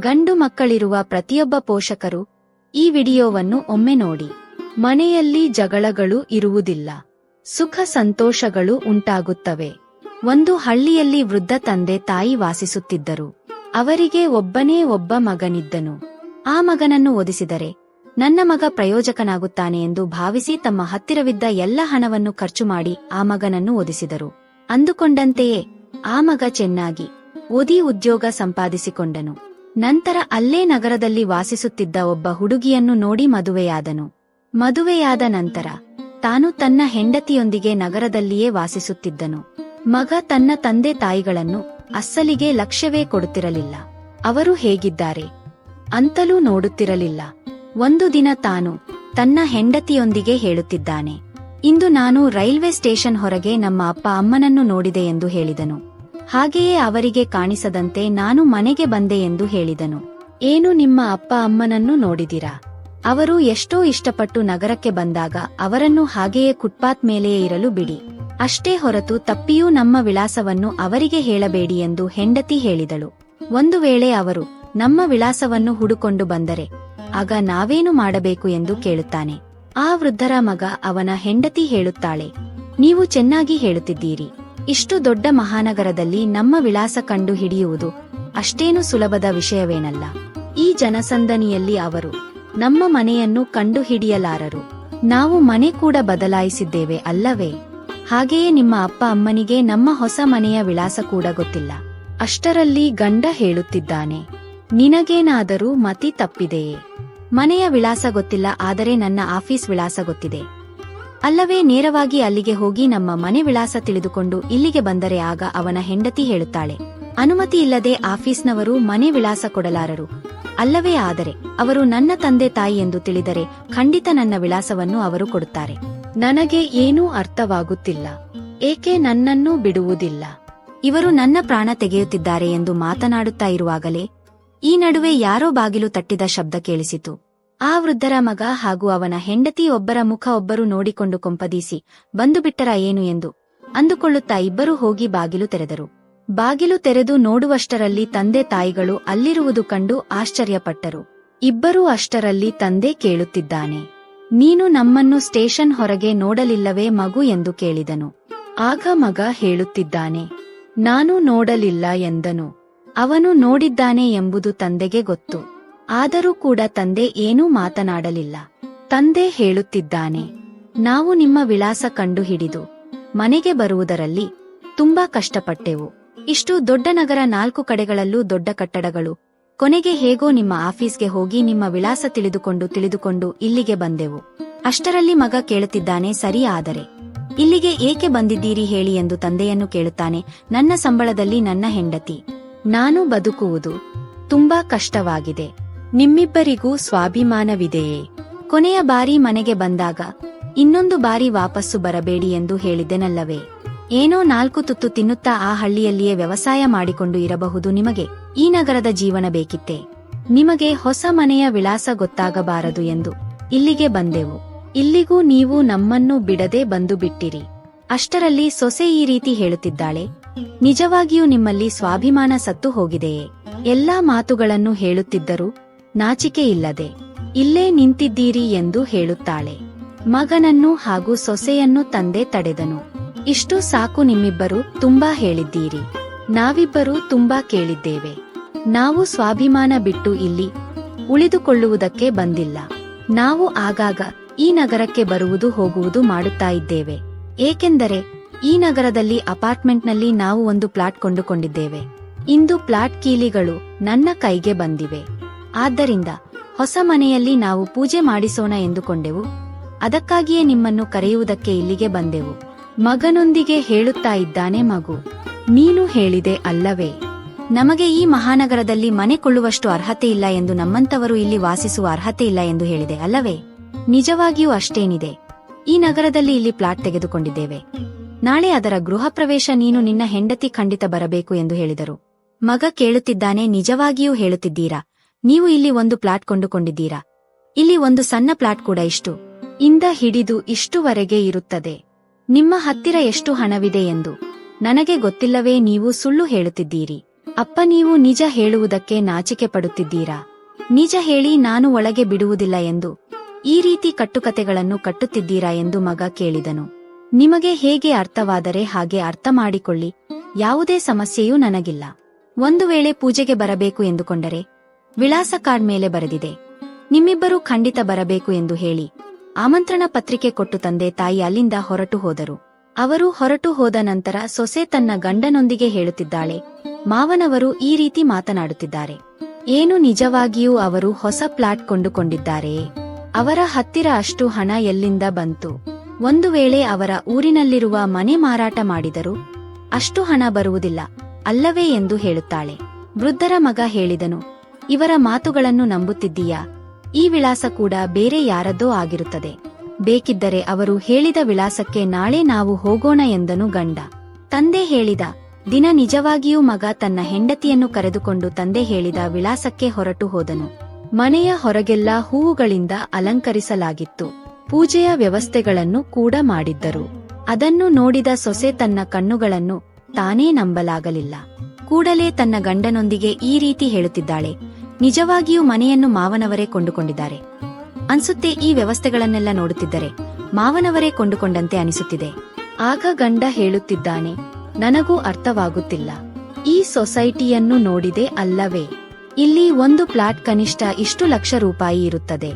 ಗಂಡು ಮಕ್ಕಳಿರುವ ಪ್ರತಿಯೊಬ್ಬ ಪೋಷಕರು ಈ ವಿಡಿಯೋವನ್ನು ಒಮ್ಮೆ ನೋಡಿ. ಮನೆಯಲ್ಲಿ ಜಗಳಗಳು ಇರುವುದಿಲ್ಲ. ಸುಖ ಸಂತೋಷಗಳು ಉಂಟಾಗುತ್ತವೆ. ಒಂದು ಹಳ್ಳಿಯಲ್ಲಿ ವೃದ್ಧ ತಂದೆ ತಾಯಿ ವಾಸಿಸುತ್ತಿದ್ದರು. ಅವರಿಗೆ ಒಬ್ಬನೇ ಒಬ್ಬ ಮಗನಿದ್ದನು. ಆ ಮಗನನ್ನು ಓದಿಸಿದರೆ, ನನ್ನ ಮಗ ಪ್ರಯೋಜಕನಾಗುತ್ತಾನೆ ಎಂದು ಭಾವಿಸಿ ತಮ್ಮ ಹತ್ತಿರವಿದ್ದ ಎಲ್ಲ ಹಣವನ್ನು ಖರ್ಚು ಮಾಡಿ ಆ ಮಗನನ್ನು ಓದಿಸಿದರು. ಅಂದುಕೊಂಡಂತೆಯೇ, ಆ ಮಗ ಚೆನ್ನಾಗಿ ಓದಿ ಉದ್ಯೋಗ ಸಂಪಾದಿಸಿಕೊಂಡನು. ನಂತರ ಅಲ್ಲೇ ನಗರದಲ್ಲಿ ವಾಸಿಸುತ್ತಿದ್ದ ಒಬ್ಬ ಹುಡುಗಿಯನ್ನು ನೋಡಿ ಮದುವೆಯಾದನು. ಮದುವೆಯಾದ ನಂತರ ತಾನು ತನ್ನ ಹೆಂಡತಿಯೊಂದಿಗೆ ನಗರದಲ್ಲಿಯೇ ವಾಸಿಸುತ್ತಿದ್ದನು. ಮಗ ತನ್ನ ತಂದೆ ತಾಯಿಗಳನ್ನು ಅಸ್ಸಲಿಗೆ ಲಕ್ಷ್ಯವೇ ಕೊಡುತ್ತಿರಲಿಲ್ಲ. ಅವರು ಹೇಗಿದ್ದಾರೆ? ಅಂತಲೂ ನೋಡುತ್ತಿರಲಿಲ್ಲ. ಒಂದು ದಿನ ತಾನು ತನ್ನ ಹೆಂಡತಿಯೊಂದಿಗೆ ಹೇಳುತ್ತಿದ್ದಾನೆ. ಇಂದು ನಾನು ರೈಲ್ವೆ ಸ್ಟೇಷನ್ ಹೊರಗೆ ನಮ್ಮ ಅಪ್ಪ ಅಮ್ಮನನ್ನು ನೋಡಿದೆ ಎಂದು ಹೇಳಿದನು. ಹಾಗೆಯೇ ಅವರಿಗೆ ಕಾಣಿಸದಂತೆ ನಾನು ಮನೆಗೆ ಬಂದೆ ಎಂದು ಹೇಳಿದನು. ಏನು ನಿಮ್ಮ ಅಪ್ಪ ಅಮ್ಮನನ್ನು ನೋಡಿದಿರಾ? ಅವರು ಎಷ್ಟೋ ಇಷ್ಟಪಟ್ಟು ನಗರಕ್ಕೆ ಬಂದಾಗ ಅವರನ್ನು ಹಾಗೆಯೇ ಕುಟ್ಪಾತ್ ಮೇಲೆಯೇ ಇರಲು ಬಿಡಿ. ಅಷ್ಟೇ ಹೊರತು ತಪ್ಪಿಯೂ ನಮ್ಮ ವಿಳಾಸವನ್ನು ಅವರಿಗೆ ಹೇಳಬೇಡಿ ಎಂದು ಹೆಂಡತಿ ಹೇಳಿದಳು. ಒಂದು ವೇಳೆ ಅವರು, ನಮ್ಮ ವಿಳಾಸವನ್ನು ಹುಡುಕೊಂಡು ಬಂದರೆ, ಆಗ ನಾವೇನು ಮಾಡಬೇಕು ಎಂದು ಕೇಳುತ್ತಾನೆ. ಆ ವೃದ್ಧರ ಮಗ ಅವನ ಹೆಂಡತಿ ಹೇಳುತ್ತಾಳೆ, ನೀವು ಚೆನ್ನಾಗಿ ಹೇಳುತ್ತಿದ್ದೀರಿ. ಇಷ್ಟು ದೊಡ್ಡ ಮಹಾನಗರದಲ್ಲಿ ನಮ್ಮ ವಿಳಾಸ ಕಂಡು ಹಿಡಿಯುವುದು ಅಷ್ಟೇನು ಸುಲಭದ ವಿಷಯವೇನಲ್ಲ. ಈ ಜನಸಂದಣಿಯಲ್ಲಿ ಅವರು ನಮ್ಮ ಮನೆಯನ್ನು ಕಂಡು ಹಿಡಿಯಲಾರರು. ನಾವು ಮನೆ ಕೂಡ ಬದಲಾಯಿಸಿದ್ದೇವೆ ಅಲ್ಲವೇ? ಹಾಗೆಯೇ ನಿಮ್ಮ ಅಪ್ಪ ಅಮ್ಮನಿಗೆ ನಮ್ಮ ಹೊಸ ಮನೆಯ ವಿಳಾಸ ಕೂಡ ಗೊತ್ತಿಲ್ಲ. ಅಷ್ಟರಲ್ಲಿ ಗಂಡ ಹೇಳುತ್ತಿದ್ದಾನೆ. ನಿನಗೇನಾದರೂ ಮತಿ ತಪ್ಪಿದೆಯೇ? ಮನೆಯ ವಿಳಾಸ ಗೊತ್ತಿಲ್ಲ, ಆದರೆ ನನ್ನ ಆಫೀಸ್ ವಿಳಾಸ ಗೊತ್ತಿದೆ. ಅಲ್ಲವೇ ನೇರವಾಗಿ ಅಲ್ಲಿಗೆ ಹೋಗಿ ನಮ್ಮ ಮನೆ ವಿಳಾಸ ತಿಳಿದುಕೊಂಡು ಇಲ್ಲಿಗೆ ಬಂದರೆ ಆಗ ಅವನ ಹೆಂಡತಿ ಹೇಳುತ್ತಾಳೆ, ಅನುಮತಿ ಇಲ್ಲದೆ ಆಫೀಸ್ನವರು ಮನೆ ವಿಳಾಸ ಕೊಡಲಾರರು. ಅಲ್ಲವೇ ಆದರೆ, ಅವರು ನನ್ನ ತಂದೆ ತಾಯಿ ಎಂದು ತಿಳಿದರೆ ಖಂಡಿತ ನನ್ನ ವಿಳಾಸವನ್ನು ಅವರು ಕೊಡುತ್ತಾರೆ. ನನಗೆ ಏನೂ ಅರ್ಥವಾಗುತ್ತಿಲ್ಲ. ಏಕೆ ನನ್ನನ್ನೂ ಬಿಡುವುದಿಲ್ಲ? ಇವರು ನನ್ನ ಪ್ರಾಣ ತೆಗೆಯುತ್ತಿದ್ದಾರೆ ಎಂದು ಮಾತನಾಡುತ್ತಾ ಇರುವಾಗಲೇ ಈ ನಡುವೆ ಯಾರೋ ಬಾಗಿಲು ತಟ್ಟಿದ ಶಬ್ದ ಕೇಳಿಸಿತು. ಆ ವೃದ್ಧರ ಮಗ ಹಾಗೂ ಅವನ ಹೆಂಡತಿ ಒಬ್ಬರ ಮುಖ ಒಬ್ಬರು ನೋಡಿಕೊಂಡು ಕೊಂಪದೀಸಿ, ಬಂದು ಬಿಟ್ಟರ ಏನು ಎಂದು? ಅಂದುಕೊಳ್ಳುತ್ತಾ ಇಬ್ಬರೂ ಹೋಗಿ ಬಾಗಿಲು ತೆರೆದರು. ಬಾಗಿಲು ತೆರೆದು ನೋಡುವಷ್ಟರಲ್ಲಿ ತಂದೆ ತಾಯಿಗಳು ಅಲ್ಲಿರುವುದು ಕಂಡು ಆಶ್ಚರ್ಯಪಟ್ಟರು. ಇಬ್ಬರೂ ಅಷ್ಟರಲ್ಲಿ ತಂದೆ ಕೇಳುತ್ತಿದ್ದಾನೆ, ನೀನು ನಮ್ಮನ್ನು ಸ್ಟೇಷನ್ ಹೊರಗೆ ನೋಡಲಿಲ್ಲವೇ ಮಗು ಎಂದು ಕೇಳಿದನು. ಆಗ ಮಗ ಹೇಳುತ್ತಿದ್ದಾನೆ, ನಾನು ನೋಡಲಿಲ್ಲ ಎಂದನು. ಅವನು ನೋಡಿದ್ದಾನೆ ಎಂಬುದು ತಂದೆಗೆ ಗೊತ್ತು. ಆದರೂ ಕೂಡ ತಂದೆ ಏನೂ ಮಾತನಾಡಲಿಲ್ಲ. ತಂದೆ ಹೇಳುತ್ತಿದ್ದಾನೆ, ನಾವು ನಿಮ್ಮ ವಿಳಾಸ ಕಂಡು ಹಿಡಿದು ಮನೆಗೆ ಬರುವುದರಲ್ಲಿ ತುಂಬಾ ಕಷ್ಟಪಟ್ಟೆವು. ಇಷ್ಟು ದೊಡ್ಡ ನಗರ ನಾಲ್ಕು ಕಡೆಗಳಲ್ಲೂ ದೊಡ್ಡ ಕಟ್ಟಡಗಳು. ಕೊನೆಗೆ ಹೇಗೋ ನಿಮ್ಮ ಆಫೀಸ್ಗೆ ಹೋಗಿ ನಿಮ್ಮ ವಿಳಾಸ ತಿಳಿದುಕೊಂಡು ತಿಳಿದುಕೊಂಡು ಇಲ್ಲಿಗೆ ಬಂದೆವು. ಅಷ್ಟರಲ್ಲಿ ಮಗ ಕೇಳುತ್ತಿದ್ದಾನೆ, ಸರಿ ಆದರೆ, ಇಲ್ಲಿಗೆ ಏಕೆ ಬಂದಿದ್ದೀರಿ ಹೇಳಿ ಎಂದು ತಂದೆಯನ್ನು ಕೇಳುತ್ತಾನೆ, ನನ್ನ ಸಂಬಳದಲ್ಲಿ ನನ್ನ ಹೆಂಡತಿ. ನಾನು ಬದುಕುವುದು ತುಂಬಾ ಕಷ್ಟವಾಗಿದೆ. ನಿಮ್ಮಿಬ್ಬರಿಗೂ ಸ್ವಾಭಿಮಾನವಿದೆಯೇ? ಕೊನೆಯ ಬಾರಿ ಮನೆಗೆ ಬಂದಾಗ ಇನ್ನೊಂದು ಬಾರಿ ವಾಪಸ್ಸು ಬರಬೇಡಿ ಎಂದು ಹೇಳಿದೆನಲ್ಲವೇ? ಏನೋ ನಾಲ್ಕು ತುತ್ತು ತಿನ್ನುತ್ತಾ ಆ ಹಳ್ಳಿಯಲ್ಲಿಯೇ ವ್ಯವಸಾಯ ಮಾಡಿಕೊಂಡು ಇರಬಹುದು ನಿಮಗೆ? ಈ ನಗರದ ಜೀವನ ಬೇಕಿತ್ತೆ. ನಿಮಗೆ ಹೊಸ ಮನೆಯ ವಿಳಾಸ ಗೊತ್ತಾಗಬಾರದು ಎಂದು ಇಲ್ಲಿಗೆ ಬಂದೆವು. ಇಲ್ಲಿಗೂ ನೀವು ನಮ್ಮನ್ನು ಬಿಡದೆ ಬಂದು ಬಿಟ್ಟಿರಿ. ಅಷ್ಟರಲ್ಲಿ ಸೊಸೆ ಈ ರೀತಿ ಹೇಳುತ್ತಿದ್ದಾಳೆ, ನಿಜವಾಗಿಯೂ ನಿಮ್ಮಲ್ಲಿ ಸ್ವಾಭಿಮಾನ ಸತ್ತು ಹೋಗಿದೆಯೇ? ಎಲ್ಲಾ ಮಾತುಗಳನ್ನು ಹೇಳುತ್ತಿದ್ದರೂ ನಾಚಿಕೆ ಇಲ್ಲದೆ ಇಲ್ಲೇ ನಿಂತಿದ್ದೀರಿ ಎಂದು ಹೇಳುತ್ತಾಳೆ. ಮಗನನ್ನು ಹಾಗೂ ಸೊಸೆಯನ್ನು ತಂದೆ ತಡೆದನು. ಇಷ್ಟು ಸಾಕು ನಿಮ್ಮಿಬ್ಬರು ತುಂಬಾ ಹೇಳಿದ್ದೀರಿ. ನಾವಿಬ್ಬರೂ ತುಂಬಾ ಕೇಳಿದ್ದೇವೆ. ನಾವು ಸ್ವಾಭಿಮಾನ ಬಿಟ್ಟು ಇಲ್ಲಿ ಉಳಿದುಕೊಳ್ಳುವುದಕ್ಕೆ ಬಂದಿಲ್ಲ. ನಾವು ಆಗಾಗ ಈ ನಗರಕ್ಕೆ ಬರುವುದು ಹೋಗುವುದು ಮಾಡುತ್ತಾ ಇದ್ದೇವೆ. ಏಕೆಂದರೆ, ಈ ನಗರದಲ್ಲಿ ಅಪಾರ್ಟ್ಮೆಂಟ್ನಲ್ಲಿ ನಾವು ಒಂದು ಪ್ಲಾಟ್ ಕೊಂಡುಕೊಂಡಿದ್ದೇವೆ. ಇಂದು ಪ್ಲಾಟ್ ಕೀಲಿಗಳು ನನ್ನ ಕೈಗೆ ಬಂದಿವೆ. ಆದ್ದರಿಂದ ಹೊಸ ಮನೆಯಲ್ಲಿ ನಾವು ಪೂಜೆ ಮಾಡಿಸೋಣ ಎಂದುಕೊಂಡೆವು. ಅದಕ್ಕಾಗಿಯೇ ನಿಮ್ಮನ್ನು ಕರೆಯುವುದಕ್ಕೆ ಇಲ್ಲಿಗೆ ಬಂದೆವು. ಮಗನೊಂದಿಗೆ ಹೇಳುತ್ತಾ ಇದ್ದಾನೆ ಮಗು. ನೀನು ಹೇಳಿದೆ ಅಲ್ಲವೇ? ನಮಗೆ ಈ ಮಹಾನಗರದಲ್ಲಿ ಮನೆ ಕೊಳ್ಳುವಷ್ಟು ಅರ್ಹತೆ ಇಲ್ಲ ಎಂದು ನಮ್ಮಂತವರು ಇಲ್ಲಿ ವಾಸಿಸುವ ಅರ್ಹತೆ ಇಲ್ಲ ಎಂದು ಹೇಳಿದೆ ಅಲ್ಲವೇ? ನಿಜವಾಗಿಯೂ ಅಷ್ಟೇನಿದೆ. ಈ ನಗರದಲ್ಲಿ ಇಲ್ಲಿ ಪ್ಲಾಟ್ ತೆಗೆದುಕೊಂಡಿದ್ದೇವೆ. ನಾಳೆ ಅದರ ಗೃಹ ಪ್ರವೇಶ ನೀನು ನಿನ್ನ ಹೆಂಡತಿ ಖಂಡಿತ ಬರಬೇಕು ಎಂದು ಹೇಳಿದರು. ಮಗ ಕೇಳುತ್ತಿದ್ದಾನೆ, ನಿಜವಾಗಿಯೂ ಹೇಳುತ್ತಿದ್ದೀರಾ? ನೀವು ಇಲ್ಲಿ ಒಂದು ಪ್ಲಾಟ್ ಕೊಂಡುಕೊಂಡಿದ್ದೀರಾ? ಇಲ್ಲಿ ಒಂದು ಸಣ್ಣ ಪ್ಲಾಟ್ ಕೂಡ ಇಷ್ಟು. ಇಂದ ಹಿಡಿದು ಇಷ್ಟುವರೆಗೆ ಇರುತ್ತದೆ. ನಿಮ್ಮ ಹತ್ತಿರ ಎಷ್ಟು ಹಣವಿದೆ ಎಂದು. ನನಗೆ ಗೊತ್ತಿಲ್ಲವೇ ನೀವು ಸುಳ್ಳು ಹೇಳುತ್ತಿದ್ದೀರಿ. ಅಪ್ಪ, ನೀವು ನಿಜ ಹೇಳುವುದಕ್ಕೆ ನಾಚಿಕೆ ಪಡುತ್ತಿದ್ದೀರಾ? ನಿಜ ಹೇಳಿ ನಾನು ಒಳಗೆ ಬಿಡುವುದಿಲ್ಲ ಎಂದು. ಈ ರೀತಿ ಕಟ್ಟುಕತೆಗಳನ್ನು ಕಟ್ಟುತ್ತಿದ್ದೀರಾ ಎಂದು ಮಗ ಕೇಳಿದನು. ನಿಮಗೆ ಹೇಗೆ ಅರ್ಥವಾದರೆ ಹಾಗೆ ಅರ್ಥ ಮಾಡಿಕೊಳ್ಳಿ. ಯಾವುದೇ ಸಮಸ್ಯೆಯೂ ನನಗಿಲ್ಲ. ಒಂದು ವೇಳೆ ಪೂಜೆಗೆ ಬರಬೇಕು ಎಂದುಕೊಂಡರೆ ವಿಳಾಸ ಕಾರ್ಡ್ ಮೇಲೆ ಬರೆದಿದೆ. ನಿಮ್ಮಿಬ್ಬರೂ ಖಂಡಿತ ಬರಬೇಕು ಎಂದು ಹೇಳಿ, ಆಮಂತ್ರಣ ಪತ್ರಿಕೆ ಕೊಟ್ಟು ತಂದೆ ತಾಯಿ ಅಲ್ಲಿಂದ ಹೊರಟು ಹೋದರು. ಅವರು ಹೊರಟು ಹೋದ ನಂತರ ಸೊಸೆ ತನ್ನ ಗಂಡನೊಂದಿಗೆ ಹೇಳುತ್ತಿದ್ದಾಳೆ, ಮಾವನವರು ಈ ರೀತಿ ಮಾತನಾಡುತ್ತಿದ್ದಾರೆ. ಏನು ನಿಜವಾಗಿಯೂ ಅವರು ಹೊಸ ಪ್ಲಾಟ್ ಕೊಂಡುಕೊಂಡಿದ್ದಾರೆಯೇ ಅವರ ಹತ್ತಿರ ಅಷ್ಟು ಹಣ ಎಲ್ಲಿಂದ ಬಂತು? ಒಂದು ವೇಳೆ ಅವರ ಊರಿನಲ್ಲಿರುವ ಮನೆ ಮಾರಾಟ ಮಾಡಿದರೂ ಅಷ್ಟು ಹಣ ಬರುವುದಿಲ್ಲ, ಅಲ್ಲವೇ ಎಂದು ಹೇಳುತ್ತಾಳೆ. ವೃದ್ಧರ ಮಗ ಹೇಳಿದನು ಇವರ ಮಾತುಗಳನ್ನು ನಂಬುತ್ತಿದ್ದೀಯಾ? ಈ ವಿಳಾಸ ಕೂಡ ಬೇರೆ ಯಾರದ್ದೋ ಆಗಿರುತ್ತದೆ. ಬೇಕಿದ್ದರೆ ಅವರು ಹೇಳಿದ ವಿಳಾಸಕ್ಕೆ ನಾಳೆ ನಾವು ಹೋಗೋಣ ಎಂದನು ಗಂಡ. ತಂದೆ ಹೇಳಿದ, ದಿನ ನಿಜವಾಗಿಯೂ ಮಗ ತನ್ನ ಹೆಂಡತಿಯನ್ನು ಕರೆದುಕೊಂಡು ತಂದೆ ಹೇಳಿದ ವಿಳಾಸಕ್ಕೆ ಹೊರಟು ಹೋದನು. ಮನೆಯ ಹೊರಗೆಲ್ಲ ಹೂವುಗಳಿಂದ ಅಲಂಕರಿಸಲಾಗಿತ್ತು. ಪೂಜೆಯ ವ್ಯವಸ್ಥೆಗಳನ್ನು ಕೂಡ ಮಾಡಿದ್ದರು. ಅದನ್ನು ನೋಡಿದ ಸೊಸೆ ತನ್ನ ಕಣ್ಣುಗಳನ್ನು ತಾನೇ ನಂಬಲಾಗಲಿಲ್ಲ. ಕೂಡಲೇ ತನ್ನ ಗಂಡನೊಂದಿಗೆ ಈ ರೀತಿ ಹೇಳುತ್ತಿದ್ದಾಳೆ ನಿಜವಾಗಿಯೂ ಮನೆಯನ್ನು ಮಾವನವರೇ ಕೊಂಡುಕೊಂಡಿದ್ದಾರೆ. ಅನ್ಸುತ್ತೆ ಈ ವ್ಯವಸ್ಥೆಗಳನ್ನೆಲ್ಲ ನೋಡುತ್ತಿದ್ದರೆ ಮಾವನವರೇ ಕೊಂಡುಕೊಂಡಂತೆ ಅನಿಸುತ್ತಿದೆ. ಆಗ ಗಂಡ ಹೇಳುತ್ತಿದ್ದಾನೆ, ನನಗೂ ಅರ್ಥವಾಗುತ್ತಿಲ್ಲ. ಈ ಸೊಸೈಟಿಯನ್ನು ನೋಡಿದೆ ಅಲ್ಲವೇ? ಇಲ್ಲಿ ಒಂದು ಪ್ಲಾಟ್ ಕನಿಷ್ಠ ಇಷ್ಟು ಲಕ್ಷ ರೂಪಾಯಿ ಇರುತ್ತದೆ.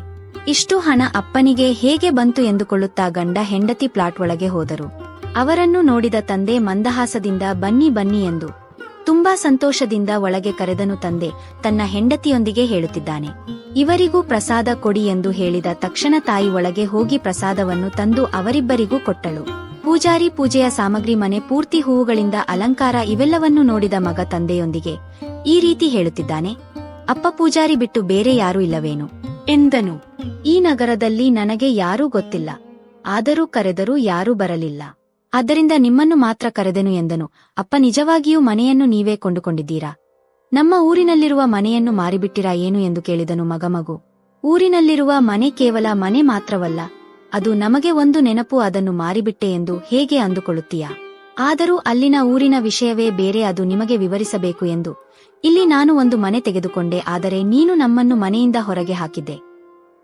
ಇಷ್ಟು ಹಣ ಅಪ್ಪನಿಗೆ ಹೇಗೆ ಬಂತು ಎಂದುಕೊಳ್ಳುತ್ತಾ ಗಂಡ ಹೆಂಡತಿ ಪ್ಲಾಟ್ ಒಳಗೆ ಹೋದರು. ಅವರನ್ನು ನೋಡಿದ ತಂದೆ ಮಂದಹಾಸದಿಂದ ಬನ್ನಿ ಬನ್ನಿ ಎಂದು ತುಂಬಾ ಸಂತೋಷದಿಂದ ಒಳಗೆ ಕರೆದನು ತಂದೆ, ತನ್ನ ಹೆಂಡತಿಯೊಂದಿಗೆ ಹೇಳುತ್ತಿದ್ದಾನೆ. ಇವರಿಗೂ ಪ್ರಸಾದ ಕೊಡಿ ಎಂದು ಹೇಳಿದ ತಕ್ಷಣ ತಾಯಿ ಒಳಗೆ ಹೋಗಿ ಪ್ರಸಾದವನ್ನು ತಂದು ಅವರಿಬ್ಬರಿಗೂ ಕೊಟ್ಟಳು. ಪೂಜಾರಿ ಪೂಜೆಯ ಸಾಮಗ್ರಿ ಮನೆ ಪೂರ್ತಿ ಹೂವುಗಳಿಂದ ಅಲಂಕಾರ ಇವೆಲ್ಲವನ್ನು ನೋಡಿದ ಮಗ ತಂದೆಯೊಂದಿಗೆ ಈ ರೀತಿ ಹೇಳುತ್ತಿದ್ದಾನೆ, ಅಪ್ಪ ಪೂಜಾರಿ ಬಿಟ್ಟು ಬೇರೆ ಯಾರೂ ಇಲ್ಲವೇನು? ಎಂದನು. ಈ ನಗರದಲ್ಲಿ ನನಗೆ ಯಾರೂ ಗೊತ್ತಿಲ್ಲ, ಆದರೂ ಕರೆದರೂ ಯಾರೂ ಬರಲಿಲ್ಲ. ಆದ್ದರಿಂದ ನಿಮ್ಮನ್ನು ಮಾತ್ರ ಕರೆದೆನು ಎಂದನು. ಅಪ್ಪ, ನಿಜವಾಗಿಯೂ ಮನೆಯನ್ನು ನೀವೇ ಕೊಂಡುಕೊಂಡಿದ್ದೀರಾ? ನಮ್ಮ ಊರಿನಲ್ಲಿರುವ ಮನೆಯನ್ನು ಮಾರಿಬಿಟ್ಟಿರಾ ಏನು ಎಂದು ಕೇಳಿದನು ಮಗಮಗು ಊರಿನಲ್ಲಿರುವ ಮನೆ ಕೇವಲ ಮನೆ ಮಾತ್ರವಲ್ಲ, ಅದು ನಮಗೆ ಒಂದು ನೆನಪು ಅದನ್ನು ಮಾರಿಬಿಟ್ಟೆ ಎಂದು ಹೇಗೆ ಅಂದುಕೊಳ್ಳುತ್ತೀಯಾ? ಆದರೂ ಅಲ್ಲಿನ ಊರಿನ ವಿಷಯವೇ ಬೇರೆ, ಅದು ನಿಮಗೆ ವಿವರಿಸಬೇಕು ಎಂದು. ಇಲ್ಲಿ ನಾನು ಒಂದು ಮನೆ ತೆಗೆದುಕೊಂಡೆ, ಆದರೆ ನೀನು ನಮ್ಮನ್ನು ಮನೆಯಿಂದ ಹೊರಗೆ ಹಾಕಿದ್ದೆ.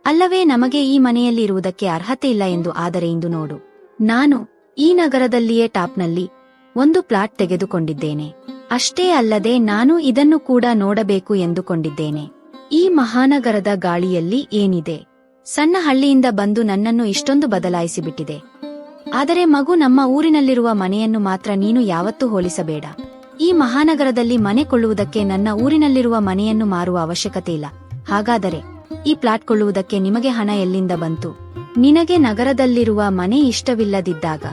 ಅಲ್ಲವೇ, ನಮಗೆ ಈ ಮನೆಯಲ್ಲಿ ಇರುವುದಕ್ಕೆ ಅರ್ಹತೆ ಇಲ್ಲ ಎಂದು, ಆದರೆ ಇಂದು ನೋಡು. ನಾನು ಈ ನಗರದಲ್ಲಿಯೇ ಟಾಪ್ನಲ್ಲಿ ಒಂದು ಪ್ಲಾಟ್ ತೆಗೆದುಕೊಂಡಿದ್ದೇನೆ. ಅಷ್ಟೇ ಅಲ್ಲದೆ ನಾನು ಇದನ್ನು ಕೂಡ ನೋಡಬೇಕು ಎಂದುಕೊಂಡಿದ್ದೇನೆ. ಈ ಮಹಾನಗರದ ಗಾಳಿಯಲ್ಲಿ ಏನಿದೆ? ಸಣ್ಣ ಹಳ್ಳಿಯಿಂದ ಬಂದು ನನ್ನನ್ನು ಇಷ್ಟೊಂದು ಬದಲಾಯಿಸಿಬಿಟ್ಟಿದೆ. ಆದರೆ ಮಗು ನಮ್ಮ ಊರಿನಲ್ಲಿರುವ ಮನೆಯನ್ನು ಮಾತ್ರ ನೀನು ಯಾವತ್ತೂ ಹೋಲಿಸಬೇಡ. ಈ ಮಹಾನಗರದಲ್ಲಿ ಮನೆ ಕೊಳ್ಳುವುದಕ್ಕೆ ನನ್ನ ಊರಿನಲ್ಲಿರುವ ಮನೆಯನ್ನು ಮಾರುವ ಅವಶ್ಯಕತೆ ಇಲ್ಲ. ಹಾಗಾದರೆ ಈ ಪ್ಲಾಟ್ ಕೊಳ್ಳುವುದಕ್ಕೆ ನಿಮಗೆ ಹಣ ಎಲ್ಲಿಂದ ಬಂತು? ನಿನಗೆ ನಗರದಲ್ಲಿರುವ ಮನೆ ಇಷ್ಟವಿಲ್ಲದಿದ್ದಾಗ.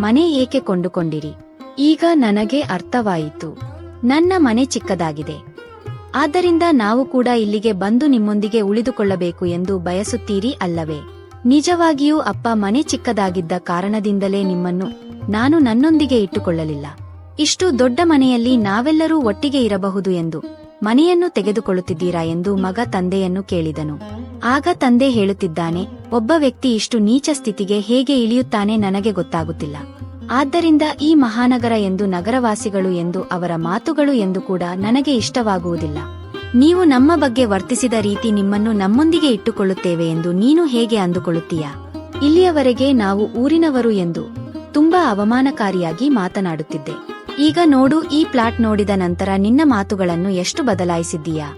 ಮನೆ ಏಕೆ ಕೊಂಡುಕೊಂಡಿರಿ? ಈಗ ನನಗೆ ಅರ್ಥವಾಯಿತು. ನನ್ನ ಮನೆ ಚಿಕ್ಕದಾಗಿದೆ. ಆದ್ದರಿಂದ ನಾವು ಕೂಡ ಇಲ್ಲಿಗೆ ಬಂದು ನಿಮ್ಮೊಂದಿಗೆ ಉಳಿದುಕೊಳ್ಳಬೇಕು ಎಂದು ಬಯಸುತ್ತೀರಿ ಅಲ್ಲವೇ? ನಿಜವಾಗಿಯೂ ಅಪ್ಪ ಮನೆ ಚಿಕ್ಕದಾಗಿದ್ದ ಕಾರಣದಿಂದಲೇ ನಿಮ್ಮನ್ನು ನಾನು ನನ್ನೊಂದಿಗೆ ಇಟ್ಟುಕೊಳ್ಳಲಿಲ್ಲ. ಇಷ್ಟು ದೊಡ್ಡ ಮನೆಯಲ್ಲಿ ನಾವೆಲ್ಲರೂ ಒಟ್ಟಿಗೆ ಇರಬಹುದು ಎಂದು ಮನೆಯನ್ನು ತೆಗೆದುಕೊಳ್ಳುತ್ತಿದ್ದೀರಾ ಎಂದು ಮಗ ತಂದೆಯನ್ನು ಕೇಳಿದನು. ಆಗ ತಂದೆ ಹೇಳುತ್ತಿದ್ದಾನೆ, ಒಬ್ಬ ವ್ಯಕ್ತಿ ಇಷ್ಟು ನೀಚ ಸ್ಥಿತಿಗೆ ಹೇಗೆ ಇಳಿಯುತ್ತಾನೆ ನನಗೆ ಗೊತ್ತಾಗುತ್ತಿಲ್ಲ. ಆದ್ದರಿಂದ ಈ ಮಹಾನಗರ ಎಂದು ನಗರವಾಸಿಗಳು ಎಂದು ಅವರ ಮಾತುಗಳು ಎಂದು ಕೂಡ ನನಗೆ ಇಷ್ಟವಾಗುವುದಿಲ್ಲ. ನೀವು ನಮ್ಮ ಬಗ್ಗೆ ವರ್ತಿಸಿದ ರೀತಿ ನಿಮ್ಮನ್ನು ನಮ್ಮೊಂದಿಗೆ ಇಟ್ಟುಕೊಳ್ಳುತ್ತೇವೆ ಎಂದು ನೀನು ಹೇಗೆ ಅಂದುಕೊಳ್ಳುತ್ತೀಯಾ? ಇಲ್ಲಿಯವರೆಗೆ ನಾವು ಊರಿನವರು ಎಂದು ತುಂಬಾ ಅವಮಾನಕಾರಿಯಾಗಿ ಮಾತನಾಡುತ್ತಿದ್ದೆ. ಈಗ ನೋಡು, ಈ ಪ್ಲಾಟ್ ನೋಡಿದ ನಂತರ ನಿನ್ನ ಮಾತುಗಳನ್ನು ಎಷ್ಟು ಬದಲಾಯಿಸಿದ್ದೀಯಾ?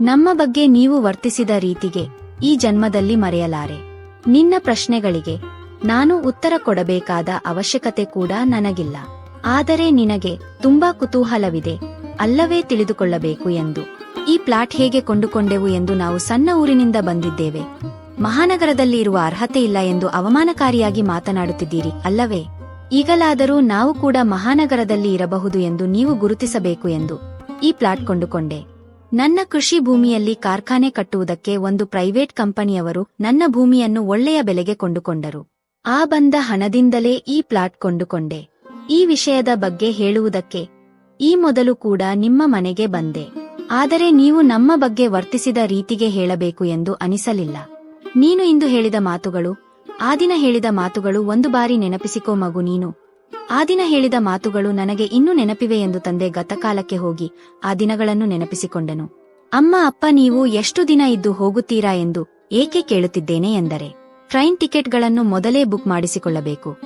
ನಮ್ಮ ಬಗ್ಗೆ ನೀವು ವರ್ತಿಸಿದ ರೀತಿಗೆ ಈ ಜನ್ಮದಲ್ಲಿ ಮರೆಯಲಾರೆ. ನಿನ್ನ ಪ್ರಶ್ನೆಗಳಿಗೆ ನಾನು ಉತ್ತರ ಕೊಡಬೇಕಾದ ಅವಶ್ಯಕತೆ ಕೂಡ ನನಗಿಲ್ಲ. ಆದರೆ ನಿನಗೆ ತುಂಬಾ ಕುತೂಹಲವಿದೆ, ಅಲ್ಲವೇ ತಿಳಿದುಕೊಳ್ಳಬೇಕು ಎಂದು. ಈ ಪ್ಲಾಟ್ ಹೇಗೆ ಕೊಂಡುಕೊಂಡೆವು ಎಂದು ನಾವು ಸಣ್ಣ ಊರಿನಿಂದ ಬಂದಿದ್ದೇವೆ. ಮಹಾನಗರದಲ್ಲಿ ಇರುವ ಅರ್ಹತೆ ಇಲ್ಲ ಎಂದು ಅವಮಾನಕಾರಿಯಾಗಿ ಮಾತನಾಡುತ್ತಿದ್ದೀರಿ, ಅಲ್ಲವೇ? ಈಗಲಾದರೂ ನಾವು ಕೂಡ ಮಹಾನಗರದಲ್ಲಿ ಇರಬಹುದು ಎಂದು ನೀವು ಗುರುತಿಸಬೇಕು ಎಂದು ಈ ಪ್ಲಾಟ್ ಕೊಂಡುಕೊಂಡೆ. ನನ್ನ ಕೃಷಿ ಭೂಮಿಯಲ್ಲಿ ಕಾರ್ಖಾನೆ ಕಟ್ಟುವುದಕ್ಕೆ ಒಂದು ಪ್ರೈವೇಟ್ ಕಂಪನಿಯವರು ನನ್ನ ಭೂಮಿಯನ್ನು ಒಳ್ಳೆಯ ಬೆಲೆಗೆ ಕೊಂಡುಕೊಂಡರು. ಆ ಬಂದ ಹಣದಿಂದಲೇ ಈ ಪ್ಲಾಟ್ ಕೊಂಡುಕೊಂಡೆ. ಈ ವಿಷಯದ ಬಗ್ಗೆ ಹೇಳುವುದಕ್ಕೆ ಈ ಮೊದಲು ಕೂಡ ನಿಮ್ಮ ಮನೆಗೆ ಬಂದೆ. ಆದರೆ ನೀವು ನಮ್ಮ ಬಗ್ಗೆ ವರ್ತಿಸಿದ ರೀತಿಗೆ ಹೇಳಬೇಕು ಎಂದು ಅನಿಸಲಿಲ್ಲ. ನೀನು ಇಂದು ಹೇಳಿದ ಮಾತುಗಳು ಆ ದಿನ ಹೇಳಿದ ಮಾತುಗಳು ಒಂದು ಬಾರಿ ನೆನಪಿಸಿಕೋ ಮಗು ನೀನು. ಆ ದಿನ ಹೇಳಿದ ಮಾತುಗಳು ನನಗೆ ಇನ್ನೂ ನೆನಪಿವೆ ಎಂದು ತಂದೆ ಗತಕಾಲಕ್ಕೆ ಹೋಗಿ ಆ ದಿನಗಳನ್ನು ನೆನಪಿಸಿಕೊಂಡನು. ಅಮ್ಮ, ಅಪ್ಪ, ನೀವು ಎಷ್ಟು ದಿನ ಇದ್ದು ಹೋಗುತ್ತೀರಾ ಎಂದು ಏಕೆ ಕೇಳುತ್ತಿದ್ದೇನೆ ಎಂದರೆ, ಟ್ರೈನ್ ಟಿಕೆಟ್ಗಳನ್ನು ಮೊದಲೇ ಬುಕ್ ಮಾಡಿಸಿಕೊಳ್ಳಬೇಕು.